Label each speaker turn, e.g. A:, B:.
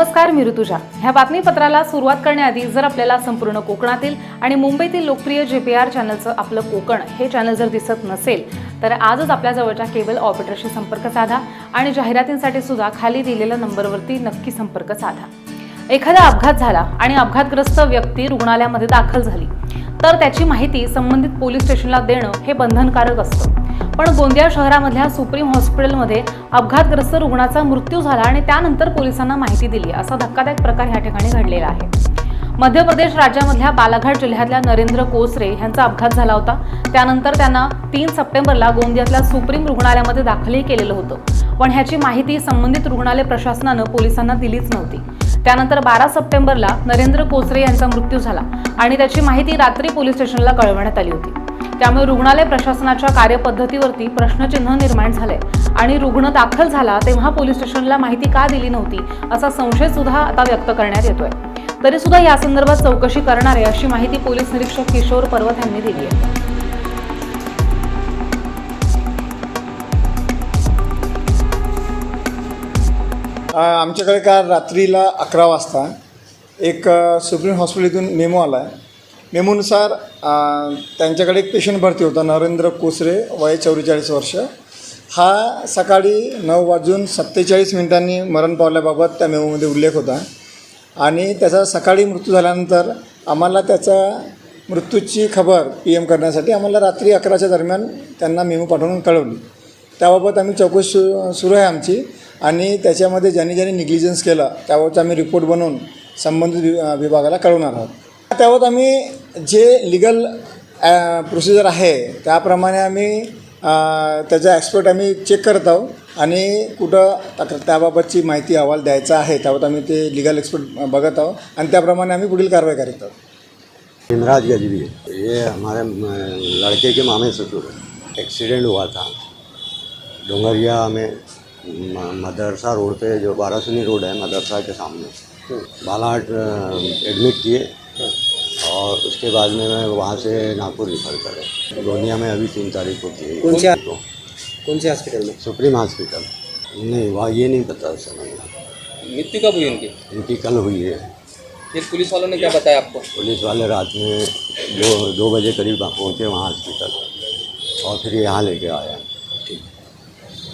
A: नमस्कार मी ऋतुजा. ह्या बातमीपत्राला सुरुवात करण्याआधी जर आपल्याला संपूर्ण कोकणातील आणि मुंबईतील लोकप्रिय जे पी आर चॅनलचं आपलं कोकण हे चॅनल जर दिसत नसेल तर आजच आपल्या जवळच्या केबल ऑपरेटरशी संपर्क साधा आणि जाहिरातींसाठी सुद्धा खाली दिलेल्या नंबरवरती नक्की संपर्क साधा. एखादा अपघात झाला आणि अपघातग्रस्त व्यक्ती रुग्णालयामध्ये दाखल झाली तर त्याची माहिती संबंधित पोलीस स्टेशनला देणं हे बंधनकारक असतं. पण गोंदिया शहरामधल्या सुप्रीम हॉस्पिटलमध्ये अपघातग्रस्त रुग्णाचा मृत्यू झाला आणि त्यानंतर पोलिसांना माहिती दिली. असा धक्कादायक प्रकार या ठिकाणी घडलेला आहे. मध्य प्रदेश राज्यामधल्या बालाघाट जिल्ह्यातल्या नरेंद्र कोसरे यांचा अपघात झाला होता. त्यानंतर त्यांना तीन सप्टेंबरला गोंदियातल्या सुप्रीम रुग्णालयामध्ये दाखलही केलेलं होतं. पण ह्याची माहिती संबंधित रुग्णालय प्रशासनानं पोलिसांना दिलीच नव्हती. त्यानंतर बारा सप्टेंबरला नरेंद्र कोसरे यांचा मृत्यू झाला आणि त्याची माहिती रात्री पोलीस स्टेशनला कळवण्यात आली होती. त्यामुळे रुग्णालय प्रशासनाच्या कार्यपद्धतीवरती प्रश्नचिन्ह निर्माण झाले आणि रुग्ण दाखल झाला तेव्हा पोलीस स्टेशनला माहिती का दिली नव्हती असा संशय सुद्धा आता व्यक्त करण्यात येतोय. तरी सुद्धा या संदर्भात चौकशी करणारे अशी माहिती पोलीस निरीक्षक किशोर पर्वत यांनी दिली आहे.
B: आमच्याकडे काल रात्रीला अकरा वाजता एक सुप्रीम हॉस्पिटल इथून मेमो आला आहे मेमोनुसार त्यांच्याकडे एक पेशंट भरती होता नरेंद्र कोसरे वय चौवेचाळीस वर्ष. हा सकाळी नऊ वाजून सत्तेचाळीस मिनिटांनी मरण पावल्याबाबत त्या मेमोमध्ये उल्लेख होता. आणि त्याचा सकाळी मृत्यू झाल्यानंतर आम्हाला त्याचा मृत्यूची खबर पी एम करण्यासाठी आम्हाला रात्री अकराच्या दरम्यान त्यांना मेमो पाठवून कळवली. त्याबाबत आम्ही चौकशी सु सुरू आहे आमची आणि त्याच्यामध्ये ज्यांनी ज्यांनी निग्लिजन्स केलं त्याबाबत आम्ही रिपोर्ट बनवून संबंधित वि विभागाला कळवणार आहोत. त्याबाबत आम्ही जे लिगल प्रोसिजर आहे त्याप्रमाणे आम्ही त्याचा एक्सपर्ट आम्ही चेक करत आहोत आणि कुठं तक्र त्याबाबतची माहिती अहवाल द्यायचा आहे त्याबाबत आम्ही ते लिगल एक्सपर्ट बघत आहोत आणि त्याप्रमाणे आम्ही पुढील कारवाई करीत आहोत.
C: हिमराज गजबी ये हमारे लड़के के मामे ससुर एक्सीडेंट हुआ था। डोंगरिया में मदरसा रोड पे जो बारासुनी रोड है मदरसा के सामने। बालाहाट एडमिट किए। और उसके बाद में मैं वहाँ से नागपुर रिफर करे। गोनिया में अभी तीन तारीख को किए
D: कौन से कौन से हॉस्पिटल में?
C: सुप्रीम हॉस्पिटल नहीं वहाँ ये नहीं पता समय।
D: मृत्यु कब हुई उनकी?
C: इनकी कल हुई है।
D: फिर पुलिस वालों ने क्या बताया आपको?
C: पुलिस वाले रात में दो दो बजे करीब पहुँचे वहाँ हॉस्पिटल और फिर यहाँ लेके आया।